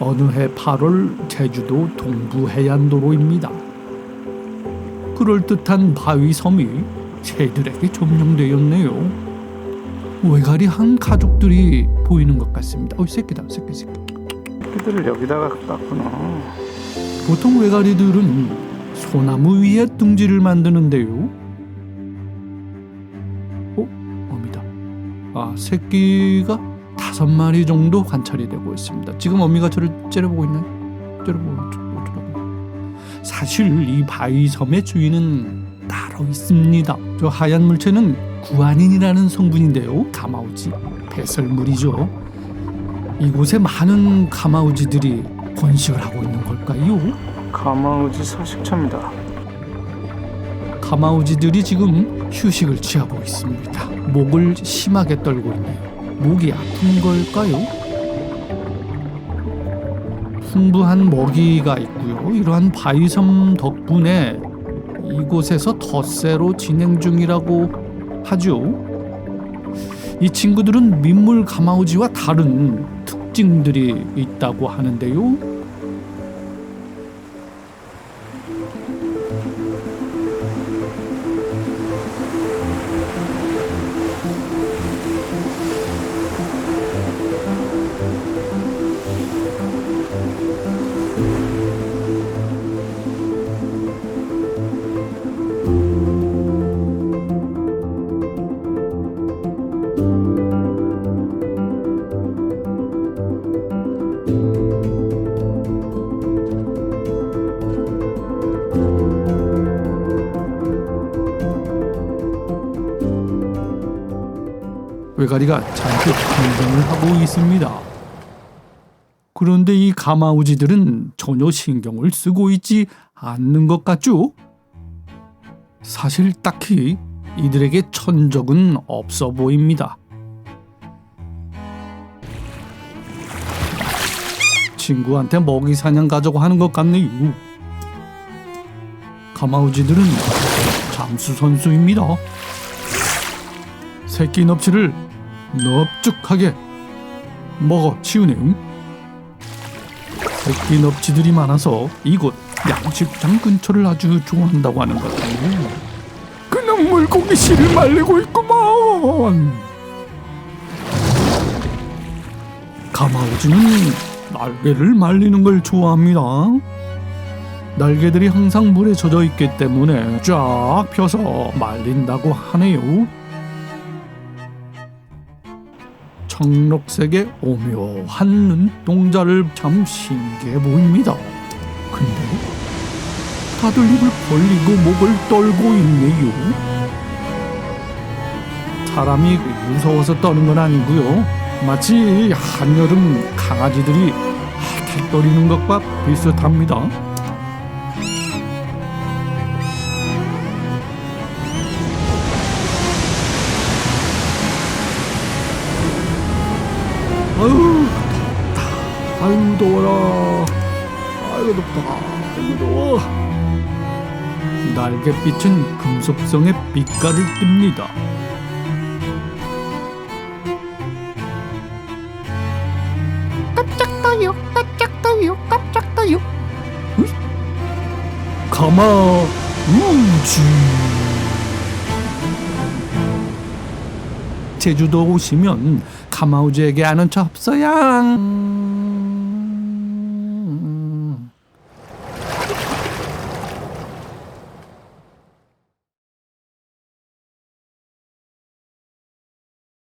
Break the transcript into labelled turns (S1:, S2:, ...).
S1: 어느 해 8월 제주도 동부 해안도로입니다. 그럴듯한 바위 섬이 새들에게 점령되었네요. 외가리 한 가족들이 보이는 것 같습니다. 어, 새끼다, 새끼, 새끼.
S2: 새끼들을 여기다가 놨구나.
S1: 보통 외가리들은 소나무 위에 둥지를 만드는데요. 어, 어미다. 아, 새끼가 다섯 마리 정도 관찰이 되고 있습니다. 지금 어미가 저를 째려보고 있나요? 째려보고 어쩌라고? 사실 이 바위섬의 주인은 따로 있습니다. 저 하얀 물체는 구안인이라는 성분인데요. 가마우지 배설물이죠. 이곳에 많은 가마우지들이 번식을 하고 있는 걸까요?
S2: 가마우지 서식처입니다.
S1: 가마우지들이 지금 휴식을 취하고 있습니다. 목을 심하게 떨고 있네요. 목이 아픈 걸까요? 풍부한 먹이가 있고요. 이러한 바위섬 덕분에 이곳에서 덧새로 진행 중이라고 하죠. 이 친구들은 민물 가마우지와 다른 특징들이 있다고 하는데요. 외가리가 잔뜩 긴장을 하고 있습니다. 그런데 이 가마우지들은 전혀 신경을 쓰고 있지 않는 것 같죠? 사실 딱히 이들에게 천적은 없어 보입니다. 친구한테 먹이 사냥 가자고 하는 것 같네요. 가마우지들은 잠수 선수입니다. 새끼 넙치를 넙죽하게 먹어 치우네요. 새끼 넙치들이 많아서 이곳 양식장 근처를 아주 좋아한다고 하는 것 같아요. 그냥 물고기 씨를 말리고 있구만. 가마우지는 날개를 말리는 걸 좋아합니다. 날개들이 항상 물에 젖어 있기 때문에 쫙 펴서 말린다고 하네요. 청록색의 오묘한 눈동자를 참 신기해 보입니다. 근데 다들 입을 벌리고 목을 떨고 있네요. 사람이 무서워서 떠는 건 아니고요. 마치 한여름 강아지들이 헥헥거리는 것과 비슷합니다. 아유 더워라. 아유 덥다 아유 더워. 날갯빛은 금속성의 빛깔을 띱니다.
S3: 깜짝 떠요 깜짝 떠요 깜짝 떠요.
S1: 가마 우지 제주도 오시면 가마우지에게 아는 척 없어양